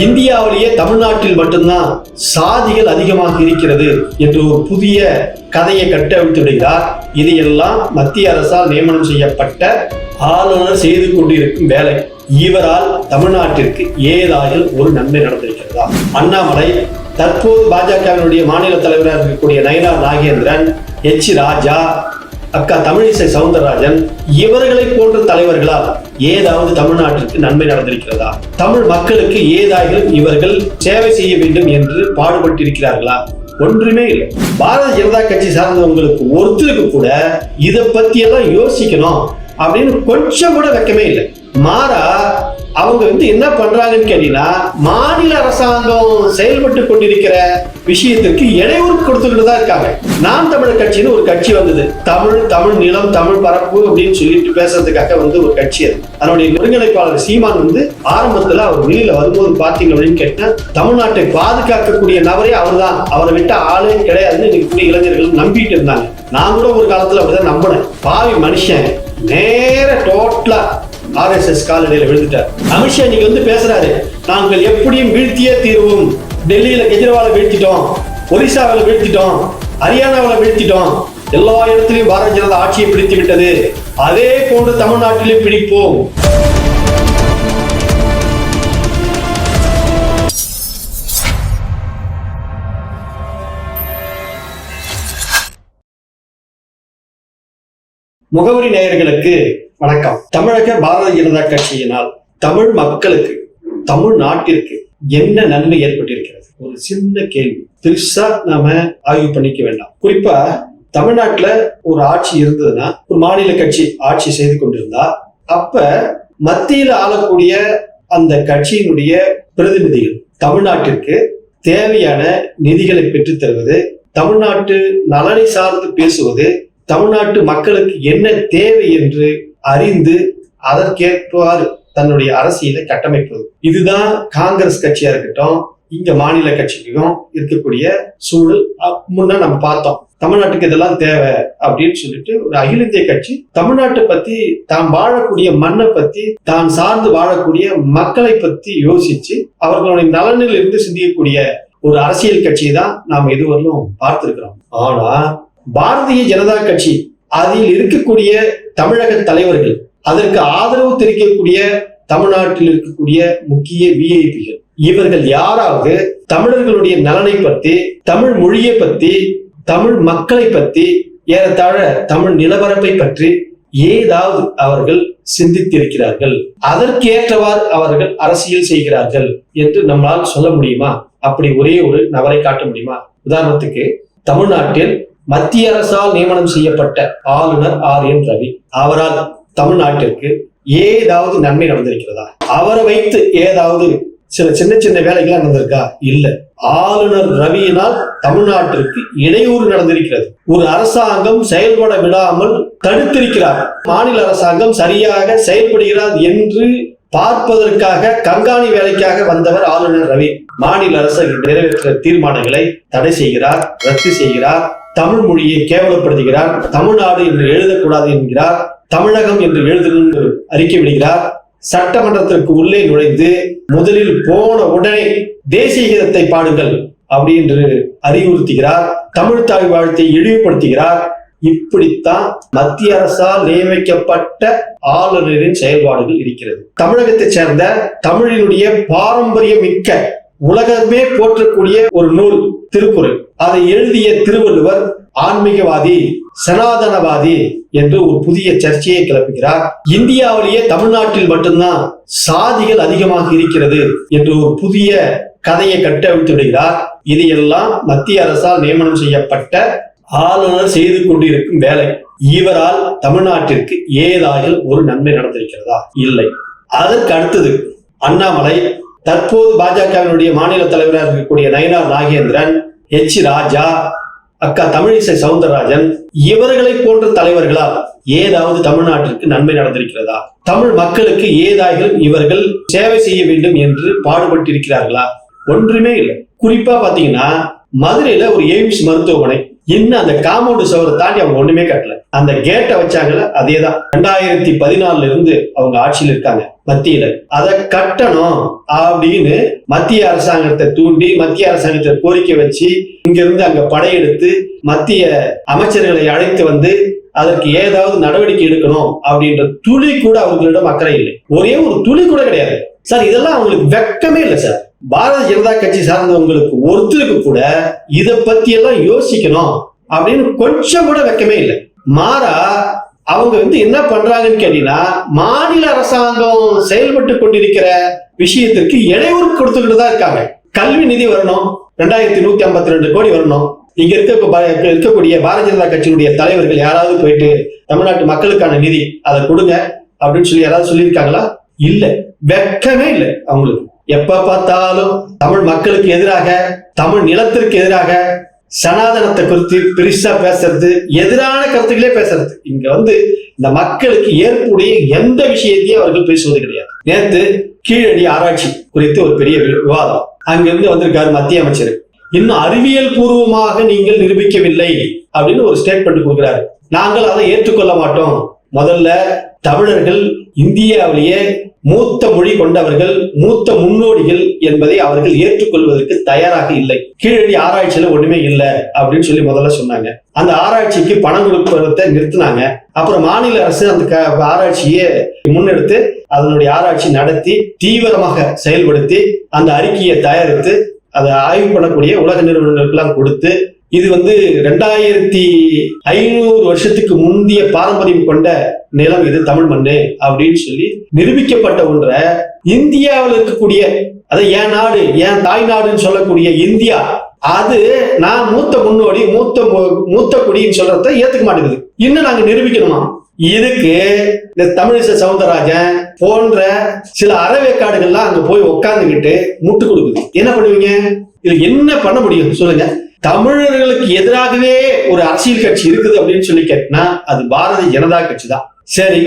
இந்தியாவிலேயே தமிழ்நாட்டில் மட்டும்தான் சாதிகள் அதிகமாக இருக்கிறது என்று ஒரு புதிய கதையை கட்டவிழ்த்து விடுகிறார். இதையெல்லாம் மத்திய அரசால் நியமனம் செய்யப்பட்ட ஆளுநர் செய்து கொண்டிருக்கும் வேலை. இவரால் தமிழ்நாட்டிற்கு ஏதாயில் ஒரு நன்மை நடந்திருக்கிறதா? அண்ணாமலை தற்போது பாஜகவினுடைய மாநில தலைவராக இருக்கக்கூடிய நயனார் நாகேந்திரன் எச். ராஜா அக்கா தமிழிசை சவுந்தரராஜன் இவர்களை போன்ற தலைவர்களால் ஏதாவது தமிழ்நாட்டிற்கு நன்மை நடந்திருக்கிறதா? தமிழ் மக்களுக்கு ஏதாயிலும் இவர்கள் சேவை செய்ய வேண்டும் என்று பாடுபட்டிருக்கிறார்களா? ஒன்றுமே இல்லை. பாரதிய ஜனதா கட்சி சார்ந்தவங்களுக்கு ஒருத்தருக்கு கூட இதை பத்தி எல்லாம் யோசிக்கணும் அப்படின்னு கொஞ்சம் கூட வெக்கமே இல்லை. மாறா அவங்க வந்து என்ன பண்றாங்கன்னு கேட்டீங்கன்னா மாநில அரசாங்கம் செயல்பட்டு கொண்டிருக்கிற விஷயத்திற்கு இடையூறு கொடுத்துக்கிட்டு தான் இருக்காங்க. நாம் தமிழர் கட்சின்னு ஒரு கட்சி வந்தது. தமிழ் தமிழ் நிலம் தமிழ் பரப்பு அப்படின்னு சொல்லிட்டு பேசுறதுக்காக வந்து ஒரு கட்சி அது. அதனுடைய ஒருங்கிணைப்பாளர் சீமான் வந்து ஆரம்பத்துல அவர் வெளியில வரும்போது பாத்தீங்க அப்படின்னு கேட்டா தமிழ்நாட்டை பாதுகாக்கக்கூடிய நபரே அவர்தான். அவரை விட்ட ஆளே கிடையாதுன்னு இன்னைக்கு இளைஞர்கள் நம்பிட்டு இருந்தாங்க. நான் கூட ஒரு காலத்துல அப்படிதான் நம்பினேன். பாவி மனுஷன். நேர டோட்டலா ஆர்எஸ்எஸ் காலடியில் விழுந்துட்டார். அமித்ஷா இன்னைக்கு வந்து பேசுறாரு நாங்கள் எப்படியும் வீழ்த்தியே தீர்வோம். டெல்லியில கெஜ்ரிவால வீழ்த்திட்டோம் ஒரிசாவில் வீழ்த்திட்டோம் ஹரியானாவில் வீழ்த்திட்டோம். எல்லா இடத்திலையும் பாரதிய ஜனதா ஆட்சியை பிடித்து விட்டது. அதே போன்று தமிழ்நாட்டிலும் பிடிப்போம். முகவரி நேயர்களுக்கு வணக்கம். தமிழக பாரதிய ஜனதா கட்சியினால் தமிழ் மக்களுக்கு தமிழ் நாட்டிற்கு என்ன நன்மை ஏற்பட்டிருக்கிறது? ஒரு சின்ன கேள்வி. பெருசா நாம ஆய்வு பண்ணிக்க வேண்டாம். குறிப்பா தமிழ்நாட்டுல ஒரு ஆட்சி இருந்ததுன்னா ஒரு மாநில கட்சி ஆட்சி செய்து கொண்டிருந்தா அப்ப மத்தியில் ஆளக்கூடிய அந்த கட்சியினுடைய பிரதிநிதிகள் தமிழ்நாட்டிற்கு தேவையான நிதிகளை பெற்றுத் தருவது தமிழ்நாட்டு நலனை சார்ந்து பேசுவது தமிழ்நாட்டு மக்களுக்கு என்ன தேவை என்று அறிந்து அதற்கேற்பாறு தன்னுடைய அரசியலை கட்டமைப்பது. இதுதான் காங்கிரஸ் கட்சியா இருக்கட்டும் இங்க மாநில கட்சிக்கும் இருக்கக்கூடிய சூழல் முன்ன நம்ம பார்த்தோம். தமிழ்நாட்டுக்கு இதெல்லாம் தேவை அப்படின்னு சொல்லிட்டு ஒரு அகில இந்திய கட்சி தமிழ்நாட்டை பத்தி தாம் வாழக்கூடிய மண்ணை பத்தி தான் சார்ந்து வாழக்கூடிய மக்களை பத்தி யோசிச்சு அவர்களுடைய நலனில் இருந்து சிந்திக்கக்கூடிய ஒரு அரசியல் கட்சியை தான் நாம் இதுவரையிலும் பார்த்திருக்கிறோம். ஆனா பாரதிய ஜனதா கட்சி அதில் இருக்கக்கூடிய தமிழக தலைவர்கள் அதற்கு ஆதரவு தெரிவிக்கக்கூடிய தமிழ்நாட்டில் இருக்கக்கூடிய முக்கிய விஐபிகள் இவர்கள் யாராவது தமிழர்களுடைய நலனை பத்தி தமிழ் மொழியை பத்தி தமிழ் மக்களை பத்தி ஏறத்தாழ தமிழ் நிலவரப்பை பற்றி ஏதாவது அவர்கள் சிந்தித்திருக்கிறார்கள். அதற்கேற்றவாறு அவர்கள் அரசியல் செய்கிறார்கள் என்று நம்மால் சொல்ல முடியுமா? அப்படி ஒரே ஒரு நபரை காட்ட முடியுமா? உதாரணத்துக்கு தமிழ்நாட்டில் மத்திய அரசால் நியமனம் செய்யப்பட்ட ஆளுநர் ஆர் என் ரவி அவரால் தமிழ்நாட்டிற்கு ஏதாவது நன்மை நடந்திருக்கிறதா? அவரை வைத்து ஏதாவது சில சின்ன சின்ன வேலைகள் நடந்திருக்கா? இல்ல. ஆளுநர் ரவியினால் தமிழ்நாட்டிற்கு இடையூறு நடந்திருக்கிறது. ஒரு அரசாங்கம் செயல்பட விடாமல் தடுத்திருக்கிறார். மாநில அரசாங்கம் சரியாக செயல்படுகிறார் என்று பார்ப்பதற்காக கண்காணி வேலைக்காக வந்தவர் ஆளுநர் ரவி. மாநில அரசு நிறைவேற்ற தீர்மானங்களை தடை செய்கிறார் ரத்து செய்கிறார். தமிழ் மொழியை கேவலப்படுத்துகிறார். தமிழ்நாடு என்று எழுதக்கூடாது என்கிறார். தமிழகம் என்று எழுதணும் என்று அறிக்கை விடுகிறார். சட்டமன்றத்திற்கு உள்ளே நுழைந்து முதலில் போன உடனே தேசிய கீதத்தை பாடுங்கள் அப்படி என்று அறிவுறுத்துகிறார். தமிழ் தாய் வாழ்த்தை இழிவுபடுத்துகிறார். இப்படித்தான் மத்திய அரசால் நியமிக்கப்பட்ட ஆளுநரின் செயல்பாடுகள் இருக்கிறது. தமிழகத்தைச் சேர்ந்த தமிழினுடைய பாரம்பரிய மிக்க உலகமே போற்றக்கூடிய ஒரு நூல் திருக்குறள். அதை எழுதிய திருவள்ளுவர் ஆன்மீகவாதி சனாதனவாதி என்று ஒரு புதிய சர்ச்சையை கிளப்புகிறார். இந்தியாவிலேயே தமிழ்நாட்டில் மட்டும்தான் சாதிகள் அதிகமாக இருக்கிறது என்று ஒரு புதிய கதையை கட்டவிழ்த்து விடுகிறார். இதையெல்லாம் மத்திய அரசால் நியமனம் செய்யப்பட்ட ஆளுநர் செய்து கொண்டிருக்கும் வேலை இவரால் தமிழ்நாட்டிற்கு ஏதாயில் ஒரு நன்மை நடந்திருக்கிறதா? இல்லை. அதற்கு அடுத்தது அண்ணாமலை தற்போது பாஜகவினுடைய மாநில தலைவராக இருக்கக்கூடிய நயனார் நாகேந்திரன் எச். ராஜா அக்கா தமிழிசை சவுந்தரராஜன் இவர்களை போன்ற தலைவர்களால் ஏதாவது தமிழ்நாட்டிற்கு நன்மை நடந்திருக்கிறதா? தமிழ் மக்களுக்கு ஏதாயிலும் இவர்கள் சேவை செய்ய வேண்டும் என்று பாடுபட்டிருக்கிறார்களா? ஒன்றுமே இல்லை. குறிப்பா பாத்தீங்கன்னா மதுரையில ஒரு எய்ம்ஸ் மருத்துவமனை இன்னும் அந்த காம்பவுண்ட் சுவரை தாண்டி அவங்க ஒண்ணுமே கட்டல. அந்த கேட்டை வச்சாங்கல்ல அதேதான். ரெண்டாயிரத்தி பதினாலுல இருந்து அவங்க ஆட்சியில் இருக்காங்க மத்தியில. அதை கட்டணும் அப்படின்னு மத்திய அரசாங்கத்தை தூண்டி மத்திய அரசாங்கத்தை கோரிக்கை வச்சு இங்க இருந்து அங்க படையெடுத்து மத்திய அமைச்சர்களை அழைத்து வந்து அதற்கு ஏதாவது நடவடிக்கை எடுக்கணும் அப்படின்ற துளி கூட அவர்களிடம் அக்கறை இல்லை. ஒரே ஒரு துளி கூட கிடையாது. சார் இதெல்லாம் அவங்களுக்கு வெக்கமே இல்லை சார். பாரதிய ஜனதா கட்சி சார்ந்தவங்களுக்கு ஒருத்தருக்கு கூட இதை பத்தி எல்லாம் யோசிக்கணும் அப்படின்னு கொஞ்சம் கூட வெக்கமே இல்லை. மாறா அவங்க வந்து என்ன பண்றாங்கன்னு கேட்டீங்கன்னா மாநில அரசாங்கம் செயல்பட்டு கொண்டிருக்கிற விஷயத்திற்கு இடையூறு கொடுத்துக்கிட்டு தான் இருக்காங்க. கல்வி நிதி வரணும் ரெண்டாயிரத்தி நூத்தி ஐம்பத்தி ரெண்டு கோடி வரணும். இங்க இருக்க இருக்கக்கூடிய பாரதிய ஜனதா கட்சியினுடைய தலைவர்கள் யாராவது போயிட்டு தமிழ்நாட்டு மக்களுக்கான நிதி அதை கொடுங்க அப்படின்னு சொல்லி யாராவது சொல்லியிருக்காங்களா? இல்ல. வெக்கமே இல்லை அவங்களுக்கு. எப்ப பார்த்தாலும் தமிழ் மக்களுக்கு எதிராக தமிழ் நிலத்திற்கு எதிராக சனாதனத்தை குறித்து பெருசா பேசுறது எதிரான கருத்துக்களே பேசுறது. இங்க வந்து இந்த மக்களுக்கு ஏற்புடைய எந்த விஷயத்தையும் அவர்கள் பேசுவது கிடையாது. நேத்து கீழடி ஆராய்ச்சி குறித்து ஒரு பெரிய விவாதம். அங்கிருந்து வந்திருக்காரு மத்திய அமைச்சர். இன்னும் அறிவியல் பூர்வமாக நீங்கள் நிரூபிக்கவில்லை அப்படின்னு ஒரு ஸ்டேட்மெண்ட் கொடுக்கிறாரு. நாங்கள் அதை ஏற்றுக்கொள்ள மாட்டோம். முதல்ல தமிழர்கள் இந்தியாவிலேயே மூத்த மொழி கொண்டவர்கள் மூத்த முன்னோடிகள் என்பதை அவர்கள் ஏற்றுக்கொள்வதற்கு தயாராக இல்லை. கீழடி ஆராய்ச்சியில ஒண்ணுமே இல்லை அப்படின்னு சொல்லி முதல்ல சொன்னாங்க. அந்த ஆராய்ச்சிக்கு பணம் கொடுப்பதை நிறுத்தினாங்க. அப்புறம் மாநில அரசு அந்த க- ஆராய்ச்சியை முன்னெடுத்து அதனுடைய ஆராய்ச்சி நடத்தி தீவிரமாக செயல்படுத்தி அந்த அறிக்கையை தயாரித்து அதை ஆய்வு பண்ணக்கூடிய உலக நிறுவனங்களுக்கெல்லாம் கொடுத்து இது வந்து ரெண்டாயிரத்தி ஐநூறு வருஷத்துக்கு முந்தைய பாரம்பரியம் கொண்ட நிலம் இது தமிழ் மண்ணு அப்படின்னு சொல்லி நிரூபிக்கப்பட்ட ஒன்றை இந்தியாவில் இருக்கக்கூடிய அதை என் நாடு என் தாய் நாடுன்னு சொல்லக்கூடிய இந்தியா அது நான் மூத்த முன்னோடி மூத்த மூத்த குடின்னு சொல்றத ஏத்துக்க மாட்டேங்குது. இன்னும் நாங்க நிரூபிக்கணுமா? இதுக்கு இந்த தமிழிசை சவுந்தரராஜன் போன்ற சில அறவேக்காடுகள்லாம் அங்க போய் உட்காந்துக்கிட்டு முட்டு கொடுக்குது. என்ன பண்ணுவீங்க? இதுல என்ன பண்ண முடியும்? சொல்லுங்க. தமிழர்களுக்கு எதிராகவே ஒரு அரசியல் கட்சி இருக்குது அப்படின்னு சொல்லி கேட்டினா அது பாரதிய ஜனதா கட்சி தான் சரி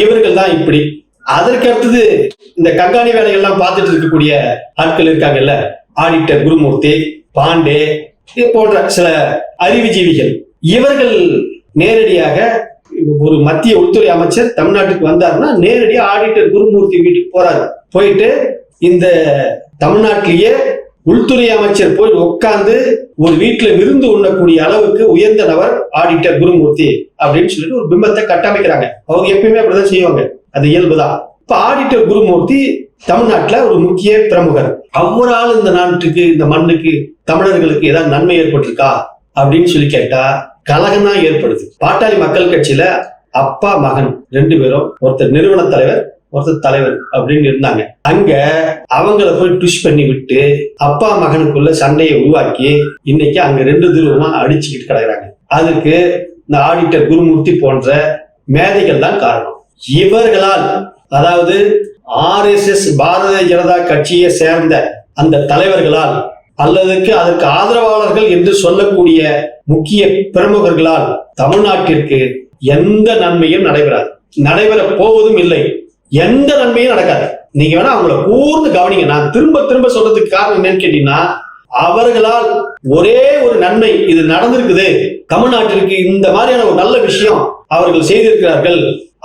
இவர்கள் தான் இப்படி. அதற்கு அடுத்தது இந்த கண்காணி வேலைகள்லாம் பார்த்துட்டு இருக்கக்கூடிய ஆட்கள் இருக்காங்கல்ல ஆடிட்டர் குருமூர்த்தி பாண்டே இது போன்ற சில அறிவுஜீவிகள். இவர்கள் நேரடியாக ஒரு மத்திய உள்துறை அமைச்சர் தமிழ்நாட்டுக்கு வந்தாருன்னா நேரடியாக ஆடிட்டர் குருமூர்த்தி வீட்டுக்கு போறாரு. போயிட்டு இந்த தமிழ்நாட்டிலேயே உள்துறை அமைச்சர் போய் உட்கார்ந்து ஒரு வீட்டுல விருந்து உண்ணக்கூடிய அளவுக்கு உயர்ந்த நபர் ஆடிட்டர் குருமூர்த்தி அப்படின்னு சொல்லிட்டு ஒரு பிம்பத்தை கட்டமைக்கிறாங்க. அவங்க எப்பயுமே அப்படிதான் செய்வாங்க. அது இயல்புதான் இப்ப ஆடிட்டர் குருமூர்த்தி தமிழ்நாட்டுல ஒரு முக்கிய பிரமுகர். அவரால் இந்த நாட்டுக்கு இந்த மண்ணுக்கு தமிழர்களுக்கு ஏதாவது நன்மை ஏற்பட்டிருக்கா? அப்படின்னு சொல்லி கேட்டா கலகம் தான் ஏற்படுது. பாட்டாளி மக்கள் கட்சியில அப்பா மகன் ரெண்டு பேரும் ஒருத்தர் நிறுவன தலைவர் ஒருத்தர் தலைவர் அப்படின்னு இருந்தாங்க. அங்க அவங்கள போய் ட்விஷ் பண்ணி விட்டு அப்பா மகனுக்குள்ள சண்டையை உருவாக்கி இன்னைக்கு அங்க ரெண்டு துருவமா அடிச்சுக்கிட்டு கிடக்குறாங்க. அதுக்கு இந்த ஆடிட்டர் குருமூர்த்தி போன்ற மேதைகள் தான் காரணம். இவர்களால் அதாவது ஆர்எஸ்எஸ் பாரதிய ஜனதா கட்சியை சேர்ந்த அந்த தலைவர்களால் அல்லதுக்கு அதற்கு ஆதரவாளர்கள் என்று சொல்லக்கூடிய முக்கிய பிரமுகர்களால் தமிழ்நாட்டிற்கு எந்த நன்மையும் நடைபெறாது. நடைபெற போவதும் இல்லை. எந்த நன்மையும் நடக்காது. நீங்க வேணா அவங்கள கூர்ந்து கவனிங்க. நான் திரும்ப திரும்ப சொல்றதுக்கு காரணம் என்னன்னு கேட்டீங்கன்னா அவர்களால் ஒரே ஒரு நன்மை இது நடந்திருக்குது. தமிழ்நாட்டிற்கு இந்த மாதிரியான ஒரு நல்ல விஷயம் அவர்கள் செய்திருக்கிறார்கள்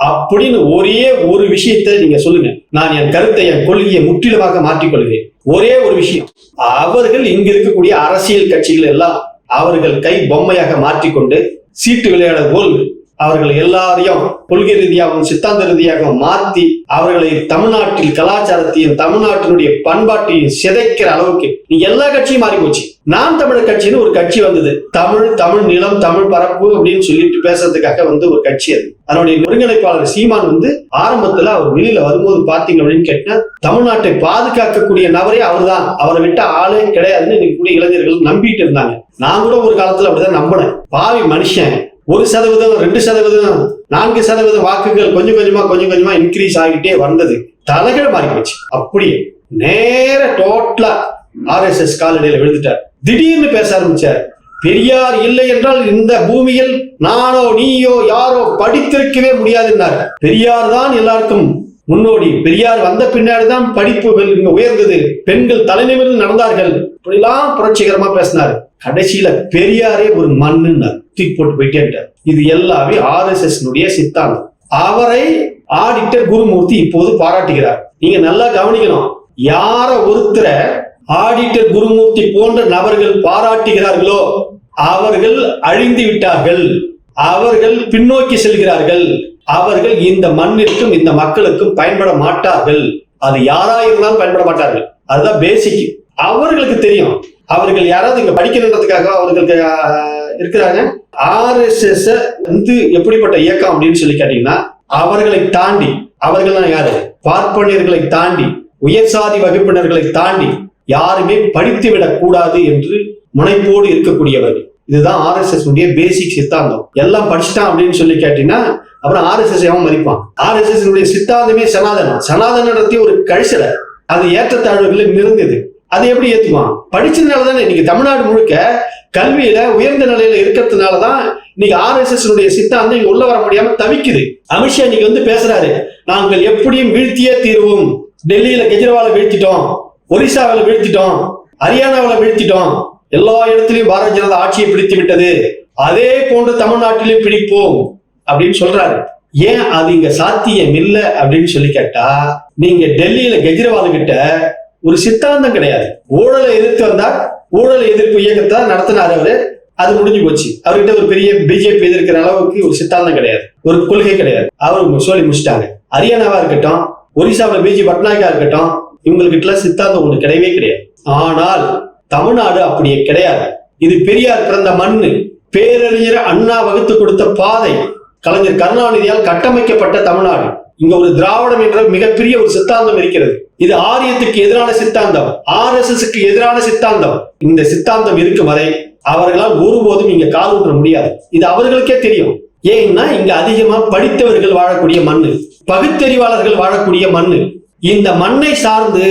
அப்படின்னு ஒரே ஒரு விஷயத்தை நீங்க சொல்லுங்க. நான் என் கருத்தை என் கொள்கையை முற்றிலுமாக மாற்றிக்கொள்கிறேன். ஒரே ஒரு விஷயம். அவர்கள் இங்க இருக்கக்கூடிய அரசியல் கட்சிகள் எல்லாம் அவர்கள் கை பொம்மையாக மாற்றிக்கொண்டு சீட்டு விளையாட போல் அவர்கள் எல்லாரையும் கொள்கை ரீதியாகவும் சித்தாந்த ரீதியாகவும் மாத்தி அவர்களை தமிழ்நாட்டில் கலாச்சாரத்தையும் தமிழ்நாட்டினுடைய பண்பாட்டையும் சிதைக்கிற அளவுக்கு நீ எல்லா கட்சியும் மாறி போச்சு. நாம் தமிழர் கட்சின்னு ஒரு கட்சி வந்தது. தமிழ் தமிழ் நிலம் தமிழ் பரப்பு அப்படின்னு சொல்லிட்டு பேசுறதுக்காக வந்து ஒரு கட்சி அது. அதனுடைய ஒருங்கிணைப்பாளர் சீமான் வந்து ஆரம்பத்துல அவர் வெளியில வரும்போது பாத்தீங்க அப்படின்னு கேட்டா தமிழ்நாட்டை பாதுகாக்கக்கூடிய நபரே அவர்தான். அவரை விட்ட ஆளே கிடையாதுன்னு இன்னைக்கு கூடிய இளைஞர்கள் நம்பிட்டு இருந்தாங்க. நான் கூட ஒரு காலத்துல அப்படிதான் நம்பினேன். பாவி மனுஷன். ஒரு சதவீதம் ரெண்டு சதவீதம் நான்கு சதவீத வாக்குகள் கொஞ்சம் கொஞ்சமா கொஞ்சம் கொஞ்சமா இன்க்ரீஸ் ஆகிட்டே வந்தது. தலைகள் மாறி போச்சு அப்படியே நேர டோட்டலா ஆர்எஸ்எஸ் காலடியில விழுந்துட்டார். திடீர்னு பேச ஆரம்பிச்சார். பெரியார் இல்லை என்றால் இந்த பூமியில் நானோ நீயோ யாரோ படித்திருக்கவே முடியாதுன்னார் பெரியார் தான் எல்லாருக்கும் முன்னோடி. பெரியார் வந்த பின்னாடி தான் படிப்புகள் இங்க உயர்ந்தது. பெண்கள் தலைநிமிர்ந்து நடந்தார்கள். இப்படிலாம் புரட்சிகரமா பேசினார். கடைசியில பெரியாரே ஒரு மண்ணுன்னார் தூக்கி போட்டு போயிட்டே இது எல்லாமே ஆர்எஸ்எஸ் சித்தாந்தம். அவரை ஆடிட்டர் குருமூர்த்தி இப்போது பாராட்டுகிறார். நீங்க நல்லா கவனிக்கணும். யார ஒருத்தர ஆடிட்டர் குருமூர்த்தி போன்ற நபர்கள் பாராட்டுகிறார்களோ அவர்கள் அழிந்து விட்டார்கள். அவர்கள் பின்னோக்கி செல்கிறார்கள். அவர்கள் இந்த மண்ணிற்கும் இந்த மக்களுக்கும் பயன்பட மாட்டார்கள். அது யாரா இருந்தாலும் பயன்பட மாட்டார்கள். அதுதான் பேசிக் அவர்களுக்கு தெரியும். அவர்கள் யாராவது இங்க படிக்கணுன்றதுக்காக அவர்களுக்கு இருக்கிறாங்க. ஆர்எஸ்எஸ் வந்து எப்படிப்பட்ட இயக்கம் அப்படின்னு சொல்லி கேட்டீங்கன்னா அவர்களை தாண்டி அவர்கள் யாரு? பார்ப்பனியர்களை தாண்டி உயர் சாதி வகுப்பினர்களை தாண்டி யாருமே படித்து விடக் கூடாது என்று முனைப்போடு இருக்கக்கூடியவர்கள். இதுதான் ஆர்எஸ்எஸ் உடைய பேசிக் சித்தாந்தம். எல்லாம் படிச்சுட்டான் அப்படின்னு சொல்லி கேட்டீங்கன்னா அப்புறம் ஆர்எஸ்எஸ் எவன் மதிப்பான். ஆர்எஸ்எஸ் உடைய சித்தாந்தமே சனாதனம். சனாதனத்தையும் ஒரு கழிச்சலை அது ஏற்றத்தாழ்வுகளில் இருந்தது அது எப்படி ஏத்துக்குவான்? படிச்சதுனால தானே இன்னைக்கு தமிழ்நாடு முழுக்க கல்வியில உயர்ந்த நிலையில இருக்கிறதுனால தான் இன்னைக்கு ஆர்எஸ்எஸ் உடைய சித்தாந்தம் இங்க உள்ள வர முடியாம தவிக்குது. அமித்ஷா இன்னைக்கு வந்து பேசுறாரு நாங்கள் எப்படியும் வீழ்த்தியே தீர்வோம். டெல்லியில கெஜ்ரிவாலை வீழ்த்திட்டோம் ஒரிசாவில் வீழ்த்திட்டோம் ஹரியானாவில் வீழ்த்திட்டோம். எல்லா இடத்துலயும் பாரதிய ஜனதா ஆட்சியை பிடித்து விட்டது. அதே போன்று தமிழ்நாட்டிலையும் பிடிப்போம். அப்படின்னு சொல்றாரு. ஏன் அது இங்க சாத்தியம் இல்லை அப்படின்னு சொல்லி கேட்டா நீங்க டெல்லியில கெஜ்ரிவால் கிட்ட ஒரு சித்தாந்தம் கிடையாது. ஊழலை எதிர்த்து வந்தா ஊழல் எதிர்ப்பு இயக்கத்தை நடத்தினார் அவரு. அது முடிஞ்சு போச்சு. அவர்கிட்ட ஒரு பெரிய பிஜேபி எதிர்க்கிற அளவுக்கு ஒரு சித்தாந்தம் கிடையாது. ஒரு கொள்கை கிடையாது. அவர் சொல்லி முடிச்சிட்டாங்க. ஹரியானாவா இருக்கட்டும் ஒரிசாவில் பிஜி பட்நாயக்கா இருக்கட்டும் இவங்ககிட்ட சித்தாந்தம் ஒன்று கிடையவே கிடையாது. ஆனால் தமிழ்நாடு அப்படியே கிடையாது. இது பெரியார் பிறந்த மண்ணு. பேரறிஞர் அண்ணா வகுத்து கொடுத்த பாதை. கலைஞர் கருணாநிதியால் கட்டமைக்கப்பட்ட தமிழ்நாடு. இங்க ஒரு திராவிடம் என்ற மிகப்பெரிய ஒரு சித்தாந்தம் இருக்கிறது. இது ஆரியத்துக்கு எதிரான சித்தாந்தம். ஆர் எஸ் எதிரான சித்தாந்தம். இந்த சித்தாந்தம் இருக்கும் வரை அவர்களால் ஒருபோதும் இங்க கால் ஊன்ற முடியாது. இது அவர்களுக்கே தெரியும். ஏன்னா இங்க அதிகமா படித்தவர்கள் வாழக்கூடிய மண்ணு. பகுத்தறிவாளர்கள் வாழக்கூடிய மண்ணு. இந்த மண்ணை சார்ந்து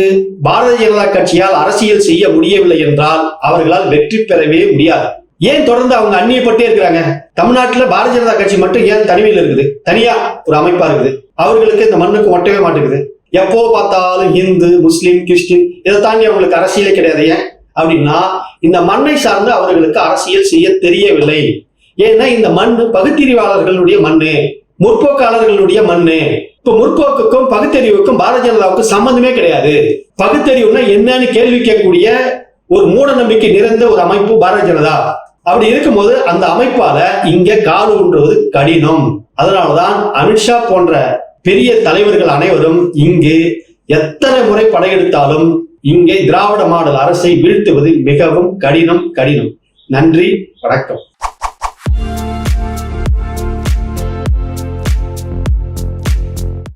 பாரதிய ஜனதா கட்சியால் அரசியல் செய்ய முடியவில்லை என்றால் அவர்களால் வெற்றி பெறவே முடியாது. ஏன் தொடர்ந்து அவங்க அந்நியப்பட்டே இருக்கிறாங்க? தமிழ்நாட்டுல பாரதிய ஜனதா கட்சி மட்டும் ஏன் தனிமையில் இருக்குது? தனியா ஒரு அமைப்பா இருக்குது. அவர்களுக்கு இந்த மண்ணுக்கு ஒட்டவே மாட்டேங்குது. எப்போ பார்த்தாலும் இந்து முஸ்லீம் கிறிஸ்டின் இதை தாண்டி அவங்களுக்கு அரசியலே கிடையாது. ஏன்? அப்படின்னா இந்த மண்ணை சார்ந்து அவர்களுக்கு அரசியல் செய்ய தெரியவில்லை. ஏன்னா இந்த மண் பகுத்தறிவாளர்களுடைய மண்ணு முற்போக்காளர்களுடைய மண்ணு. இப்ப முற்போக்குக்கும் பகுத்தறிவுக்கும் பாரதிய ஜனதாவுக்கும் சம்பந்தமே கிடையாது. பகுத்தறிவுனா என்னன்னு கேள்வி கேட்கக்கூடிய ஒரு மூட நம்பிக்கை நிறைந்த ஒரு அமைப்பு பாரதிய ஜனதா. அப்படி இருக்கும்போது அந்த அமைப்பால இங்க கால் ஊன்றுவது கடினம். அதனாலதான் அமித்ஷா போன்ற பெரிய தலைவர்கள் அனைவரும் இங்கு எத்தனை முறை படையெடுத்தாலும் இங்கே திராவிட மாடல் அரசை வீழ்த்துவது மிகவும் கடினம் கடினம். நன்றி வணக்கம்.